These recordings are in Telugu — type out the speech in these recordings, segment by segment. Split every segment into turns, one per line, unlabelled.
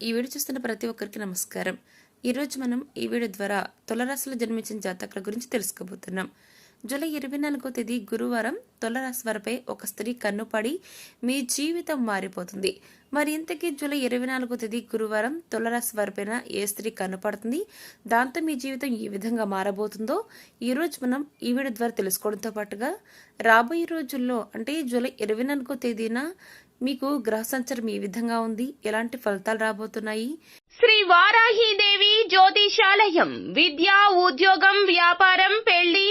ఈ వీడియో చూస్తున్న ప్రతి ఒక్కరికి నమస్కారం. ఈరోజు మనం ఈ వీడియో ద్వారా తులరాశిలో జన్మించిన జాతకుల గురించి తెలుసుకోబోతున్నాం. జూలై ఇరవై నాలుగో తేదీ గురువారం తులరాశి వారిపై ఒక స్త్రీ కన్నుపడి మీ జీవితం మారిపోతుంది. మరి ఇంతకీ జూలై ఇరవై నాలుగో తేదీ గురువారం తులరాశి వారిపైన ఏ స్త్రీ కన్నుపడుతుంది దాంతో మీ జీవితం ఏ విధంగా మారబోతుందో ఈ రోజు మనం ఈ వీడియో ద్వారా తెలుసుకోవడంతో పాటుగా రాబోయే రోజుల్లో అంటే జూలై ఇరవై నాలుగో తేదీన మీకు గ్రహ సంచారం ఏ విధంగా ఉంది. ఎలాంటి ఫలితాలు రాబోతున్నాయి?
శ్రీ వారాహీదేవి జ్యోతిషాలయం విద్య ఉద్యోగం వ్యాపారం పెళ్ళి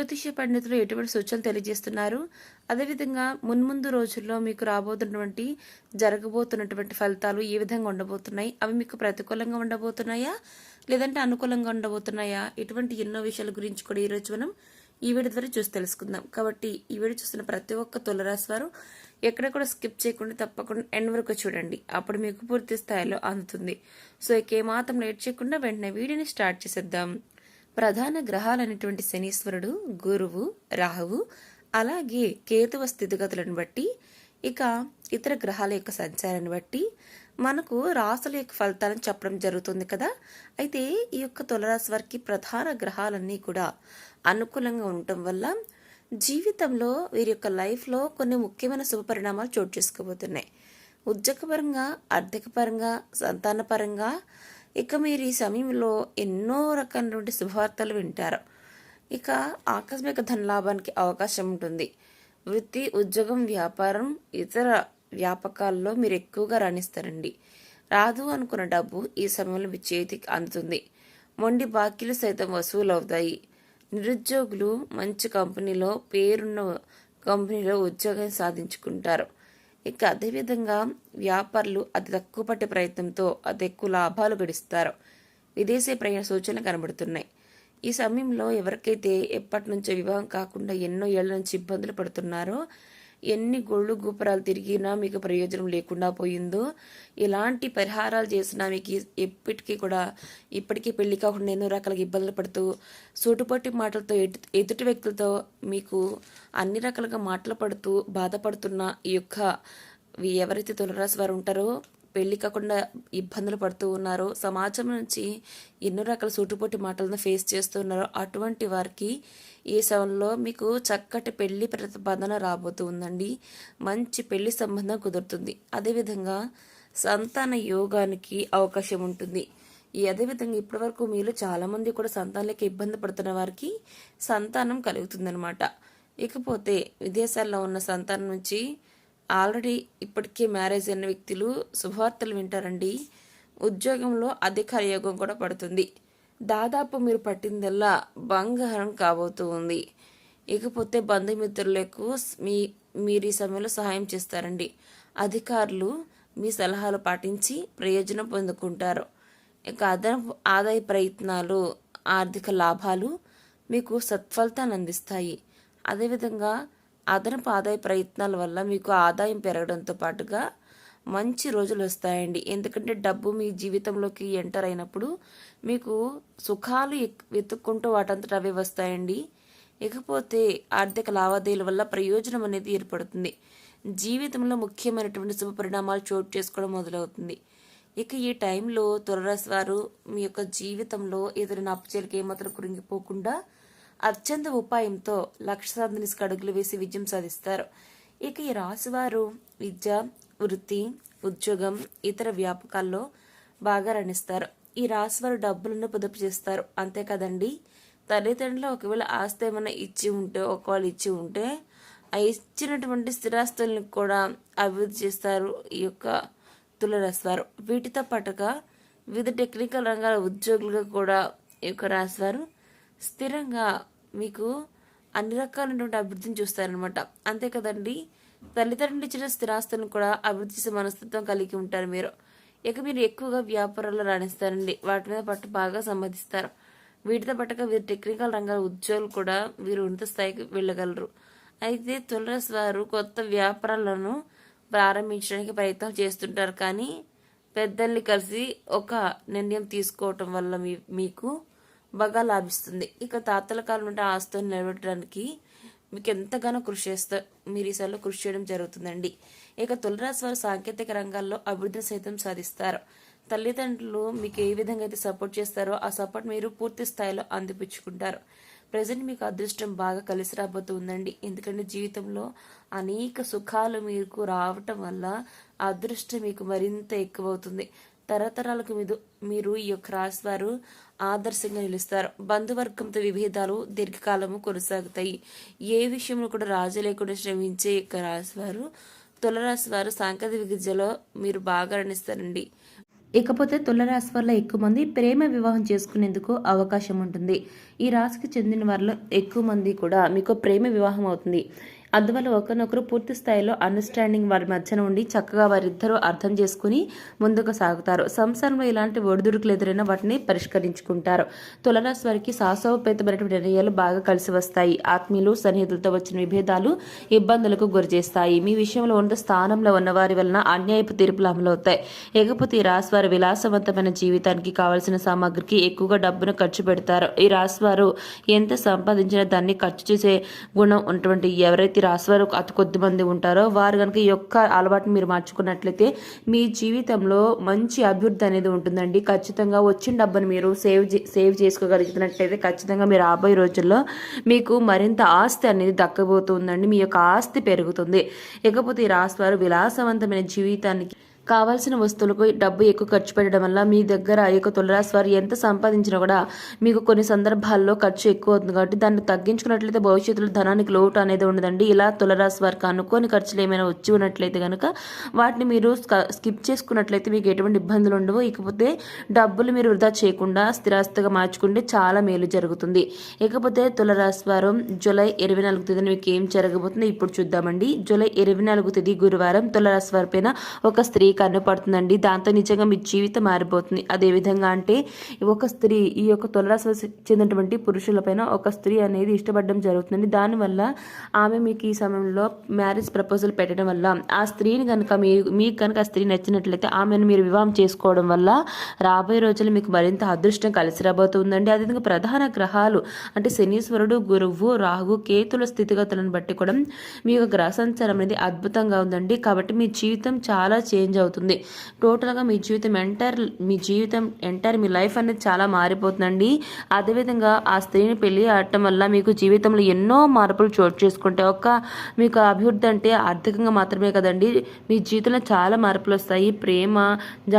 జ్యోతిష్య పండితులు ఎటువంటి సూచనలు తెలియజేస్తున్నారు? అదేవిధంగా మున్ముందు రోజుల్లో మీకు రాబోతున్నటువంటి జరగబోతున్నటువంటి ఫలితాలు ఏ విధంగా ఉండబోతున్నాయి? అవి మీకు ప్రతికూలంగా ఉండబోతున్నాయా? లేదంటే అనుకూలంగా ఉండబోతున్నాయా? ఇటువంటి ఎన్నో విషయాల గురించి కూడా ఈరోజు మనం ఈ వీడియో ద్వారా చూసి తెలుసుకుందాం. కాబట్టి ఈ వీడియో చూస్తున్న ప్రతి ఒక్క తులరాశి వారు ఎక్కడ కూడా స్కిప్ చేయకుండా తప్పకుండా ఎండ్ వరకు చూడండి. అప్పుడు మీకు పూర్తి స్థాయిలో అందుతుంది. సో ఇక ఏమాత్రం లేట్ చేయకుండా వెంటనే వీడియోని స్టార్ట్ చేసేద్దాం. ప్రధాన గ్రహాలైనటువంటి శనీశ్వరుడు గురువు రాహువు అలాగే కేతువ స్థితిగతులను బట్టి ఇక ఇతర గ్రహాల యొక్క సంచారాన్ని బట్టి మనకు రాసుల యొక్క ఫలితాలను చెప్పడం జరుగుతుంది కదా. అయితే ఈ యొక్క తులరాశి వారికి ప్రధాన గ్రహాలన్నీ కూడా అనుకూలంగా ఉండటం వల్ల జీవితంలో వీరి యొక్క లైఫ్లో కొన్ని ముఖ్యమైన శుభ పరిణామాలు చోటు చేసుకోబోతున్నాయి. ఉద్యోగపరంగా ఆర్థికపరంగా సంతానపరంగా ఇక మీరు ఈ సమయంలో ఎన్నో రకాలైనటువంటి శుభవార్తలు వింటారు. ఇక ఆకస్మిక ధనలాభానికి అవకాశం ఉంటుంది. వృత్తి ఉద్యోగం వ్యాపారం ఇతర వ్యాపకాల్లో మీరు ఎక్కువగా రాణిస్తారండి. రాదు అనుకున్న డబ్బు ఈ సమయంలో మీ చేతికి అందుతుంది. మొండి బాకీలు సైతం వసూలు అవుతాయి నిరుద్యోగులు మంచి కంపెనీలో పేరున్న కంపెనీలో ఉద్యోగం సాధించుకుంటారు. ఇక అదేవిధంగా వ్యాపారులు అతి తక్కువ పట్టే ప్రయత్నంతో అతి ఎక్కువ లాభాలు గడిస్తారు. విదేశీ ప్రయాణ సూచనలు కనబడుతున్నాయి. ఈ సమయంలో ఎవరికైతే ఎప్పటి నుంచో వివాహం కాకుండా ఎన్నో ఏళ్ళ నుంచి ఇబ్బందులు పడుతున్నారో ఎన్ని గొళ్ళు గోపురాలు తిరిగినా మీకు ప్రయోజనం లేకుండా పోయిందో ఎలాంటి పరిహారాలు చేసినా మీకు ఎప్పటికీ కూడా ఇప్పటికీ పెళ్ళి కాకుండా ఎన్నో రకాల ఇబ్బందులు పడుతూ సూటుపట్టి మాటలతో ఎదుటి వ్యక్తులతో మీకు అన్ని రకాలుగా మాటలు పడుతూ బాధపడుతున్న ఈ యొక్క ఎవరైతే తులరాశి వారు ఉంటారో పెళ్ళి కాకుండా ఇబ్బందులు పడుతూ ఉన్నారో సమాజం నుంచి ఎన్నో రకాల సూటుపోటి మాటలను ఫేస్ చేస్తున్నారో అటువంటి వారికి ఈ సమయంలో మీకు చక్కటి పెళ్ళి ప్రతిపాదన రాబోతూ ఉందండి మంచి పెళ్ళి సంబంధం కుదురుతుంది. అదేవిధంగా సంతాన యోగానికి అవకాశం ఉంటుంది. ఈ అదేవిధంగా ఇప్పటివరకు మీరు చాలామంది కూడా సంతానాలకి ఇబ్బంది పడుతున్న వారికి సంతానం కలుగుతుందనమాట ఇకపోతే విదేశాల్లో ఉన్న సంతానం నుంచి ఆల్రెడీ ఇప్పటికే మ్యారేజ్ అయిన వ్యక్తులు శుభవార్తలు వింటారండి. ఉద్యోగంలో అధికార యోగం కూడా పడుతుంది. దాదాపు మీరు పట్టిందల్లా బంగారం కాబోతూ ఉంది. ఇకపోతే బంధుమిత్రులకు మీ మీరు ఈ సమయంలో సహాయం చేస్తారండి. అధికారులు మీ సలహాలు పాటించి ప్రయోజనం పొందుకుంటారు. ఇక అదనపు ఆదాయ ప్రయత్నాలు ఆర్థిక లాభాలు మీకు సత్ఫలితాన్ని అందిస్తాయి. అదేవిధంగా అదనపు ఆదాయ ప్రయత్నాల వల్ల మీకు ఆదాయం పెరగడంతో పాటుగా మంచి రోజులు వస్తాయండి. ఎందుకంటే డబ్బు మీ జీవితంలోకి ఎంటర్ అయినప్పుడు మీకు సుఖాలు వెతుక్కుంటూ వాటంతట అవే వస్తాయండి. ఇకపోతే ఆర్థిక లావాదేవీల వల్ల ప్రయోజనం అనేది ఏర్పడుతుంది. జీవితంలో ముఖ్యమైనటువంటి శుభ పరిణామాలు చోటు చేసుకోవడం మొదలవుతుంది. ఇక ఈ టైంలో తులరాశి వారు మీ యొక్క జీవితంలో ఎదురైన అప్పచేలకి ఏమాత్రం కురింగిపోకుండా అత్యంత ఉపాయంతో లక్ష సాధన అడుగులు వేసి విజయం సాధిస్తారు. ఇక ఈ రాశివారు విద్య వృత్తి ఉద్యోగం ఇతర వ్యాపకాల్లో బాగా రణిస్తారు. ఈ రాశివారు డబ్బులను పొదుపు చేస్తారు. అంతే కదండి తల్లిదండ్రులు ఒకవేళ ఆస్తి ఏమైనా ఇచ్చి ఉంటే ఒకవేళ ఇచ్చి ఉంటే ఆ ఇచ్చినటువంటి స్థిరాస్తులను కూడా అభివృద్ధి చేస్తారు ఈ యొక్క తులరాశివారు. వీటితో పాటుగా వివిధ టెక్నికల్ రంగాల ఉద్యోగులుగా కూడా ఈ యొక్క రాశివారు స్థిరంగా మీకు అన్ని రకాలైనటువంటి అభివృద్ధిని చూస్తారనమాట అంతే కదండి? తల్లిదండ్రులు ఇచ్చిన స్థిరాస్తులను కూడా అభివృద్ధి చేసే మనస్తత్వం కలిగి ఉంటారు మీరు. ఇక మీరు ఎక్కువగా వ్యాపారాల్లో రాణిస్తారండి. వాటి మీద పట్టు బాగా సంపాదిస్తారు. వీటితో పట్టక వీరు టెక్నికల్ రంగాల ఉద్యోగులు కూడా వీరు ఉన్నత స్థాయికి వెళ్ళగలరు. అయితే తులరాశి వారు కొత్త వ్యాపారాలను ప్రారంభించడానికి ప్రయత్నం చేస్తుంటారు. కానీ పెద్దల్ని కలిసి ఒక నిర్ణయం తీసుకోవటం వల్ల మీ మీకు బాగా లాభిస్తుంది. ఇక తాతల కాలం నుండి ఆస్తులు నిలబెట్టడానికి మీకు ఎంతగానో కృషి చేస్తా మీరు ఈసారిలో కృషి చేయడం జరుగుతుందండి. ఇక తులరాశి వారు సాంకేతిక రంగాల్లో అభివృద్ధిని సైతం సాధిస్తారు. తల్లిదండ్రులు మీకు ఏ విధంగా అయితే సపోర్ట్ చేస్తారో ఆ సపోర్ట్ మీరు పూర్తి స్థాయిలో అందిపించుకుంటారు ప్రజెంట్ మీకు అదృష్టం బాగా కలిసి రాబోతుందండి. ఎందుకంటే జీవితంలో అనేక సుఖాలు మీకు రావటం వల్ల అదృష్టం మీకు మరింత ఎక్కువ అవుతుంది తరతరాలకు మీద మీరు ఈ యొక్క రాశివారు ఆదర్శంగా నిలుస్తారు. బంధువర్గంతో విభేదాలు దీర్ఘకాలము కొనసాగుతాయి. ఏ విషయంలో కూడా రాజు లేకుండా శ్రమించే యొక్క రాశివారు తులరాశి వారు సాంకేతిక విద్యలో మీరు బాగా రణిస్తారండి. ఇకపోతే తులరాశి వల్ల ఎక్కువ మంది ప్రేమ వివాహం చేసుకునేందుకు అవకాశం ఉంటుంది. ఈ రాశికి చెందిన వారిలో ఎక్కువ మంది కూడా మీకు ప్రేమ వివాహం అవుతుంది. అందువల్ల ఒకరినొకరు పూర్తి స్థాయిలో అండర్స్టాండింగ్ వారి మధ్యన ఉండి చక్కగా వారిద్దరూ అర్థం చేసుకుని ముందుకు సాగుతారు. సంసారంలో ఇలాంటి ఒడిదుడుకులు ఎదురైనా వాటిని పరిష్కరించుకుంటారు. తులరాశి వారికి సాహసోపేతమైనటువంటి నిర్ణయాలు బాగా కలిసి వస్తాయి. ఆత్మీయులు సన్నిహితులతో వచ్చిన విభేదాలు ఇబ్బందులకు గురిచేస్తాయి. మీ విషయంలో ఉన్న స్థానంలో ఉన్న వారి వలన అన్యాయపు తీర్పులు అమలవుతాయి. ఇకపోతే ఈ రాశి వారు విలాసవంతమైన జీవితానికి కావలసిన సామాగ్రికి ఎక్కువగా డబ్బును ఖర్చు పెడతారు. ఈ రాశి వారు ఎంత సంపాదించినా దాన్ని ఖర్చు చేసే గుణం ఉన్నటువంటి ఎవరైతే ఈ రాశి అతి కొద్ది మంది ఉంటారో వారు కనుక ఈ యొక్క అలవాటుని మీరు మార్చుకున్నట్లయితే మీ జీవితంలో మంచి అభివృద్ధి అనేది ఉంటుందండి. ఖచ్చితంగా వచ్చిన డబ్బును మీరు సేవ్ చే- సేవ్ చేసుకోగలిగినట్లయితే ఖచ్చితంగా మీరు రాబోయే రోజుల్లో మీకు మరింత ఆస్తి అనేది దక్కబోతుందండి. మీ యొక్క ఆస్తి పెరుగుతుంది. ఇకపోతే ఈ రాశివారు విలాసవంతమైన జీవితానికి కావాల్సిన వస్తువులకు డబ్బు ఎక్కువ ఖర్చు పెట్టడం వల్ల మీ దగ్గర ఈ యొక్క తులరాశి వారు ఎంత సంపాదించినా కూడా మీకు కొన్ని సందర్భాల్లో ఖర్చు ఎక్కువ అవుతుంది కాబట్టి దాన్ని తగ్గించుకున్నట్లయితే భవిష్యత్తులో ధనానికి లోటు అనేది ఉండదండి. ఇలా తులరాశి వారికి అనుకోని ఖర్చులు ఏమైనా వచ్చి ఉన్నట్లయితే కనుక వాటిని మీరు స్కిప్ చేసుకున్నట్లయితే మీకు ఎటువంటి ఇబ్బందులు ఉండవు. ఇకపోతే డబ్బులు మీరు వృధా చేయకుండా స్థిరాస్తిగా మార్చుకుంటే చాలా మేలు జరుగుతుంది. ఇకపోతే తులరాశి వారం జూలై ఇరవై నాలుగు తేదీన మీకు ఏం జరగబోతుందో ఇప్పుడు చూద్దామండి. జూలై ఇరవై నాలుగు తేదీ గురువారం తులరాశి వారి పైన ఒక స్త్రీ కనపడుతుందండి. దాంతో నిజంగా మీ జీవితం మారిపోతుంది. అదే విధంగా అంటే ఒక స్త్రీ ఈ యొక్క తులరాశి చెందినటువంటి పురుషులపైన ఒక స్త్రీ అనేది ఇష్టపడడం జరుగుతుందండి. దానివల్ల ఆమె మీకు ఈ సమయంలో మ్యారేజ్ ప్రపోజల్ పెట్టడం వల్ల ఆ స్త్రీని కనుక మీ మీకు కనుక ఆ స్త్రీ నచ్చినట్లయితే ఆమెను మీరు వివాహం చేసుకోవడం వల్ల రాబోయే రోజులు మీకు మరింత అదృష్టం కలిసి రాబోతుందండి. అదేవిధంగా ప్రధాన గ్రహాలు అంటే శనీశ్వరుడు గురువు రాహు కేతుల స్థితిగతులను బట్టి కూడా మీ యొక్క గ్రహ సంచారం అనేది అద్భుతంగా ఉందండి. కాబట్టి మీ జీవితం చాలా చేంజ్ అవుతుంది. అవుతుంది టోటల్గా మీ జీవితం ఎంటైర్ మీ జీవితం ఎంటైర్ మీ లైఫ్ అనేది చాలా మారిపోతుందండి. అదేవిధంగా ఆ స్త్రీని పెళ్ళి ఆడటం వల్ల మీకు జీవితంలో ఎన్నో మార్పులు చోటు చేసుకుంటే ఒక మీకు అభివృద్ధి అంటే ఆర్థికంగా మాత్రమే కదండి. మీ జీవితంలో చాలా మార్పులు వస్తాయి. ప్రేమ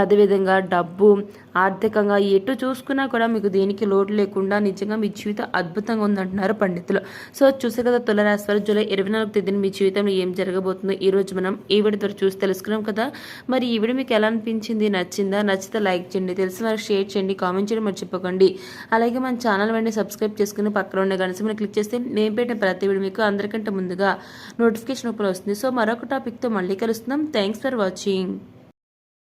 అదేవిధంగా డబ్బు ఆర్థికంగా ఎటు చూసుకున్నా కూడా మీకు దేనికి లోటు లేకుండా నిజంగా మీ జీవితం అద్భుతంగా ఉందంటున్నారు పండితులు. సో చూసే కదా తులరాశి వారు జూలై ఇరవై నాలుగు తేదీన మీ జీవితంలో ఏం జరగబోతుందో ఈ రోజు మనం ఈ వీడియో ద్వారా చూసి తెలుసుకున్నాం కదా. మరి ఈ వీడియో మీకు ఎలా అనిపించింది? నచ్చిందా? నచ్చితే లైక్ చేయండి తెలిసిన వారికి షేర్ చేయండి కామెంట్ చేయడం మర్చిపోకండి. అలాగే మన ఛానల్ వెంటనే సబ్స్క్రైబ్ చేసుకుని పక్కన ఉండే గణసం క్లిక్ చేస్తే నేను పెట్టిన ప్రతి వీడియో మీకు అందరికంటే ముందుగా నోటిఫికేషన్ రూపంలో వస్తుంది. సో మరొక టాపిక్తో మళ్ళీ కలుస్తున్నాం. Thanks for watching.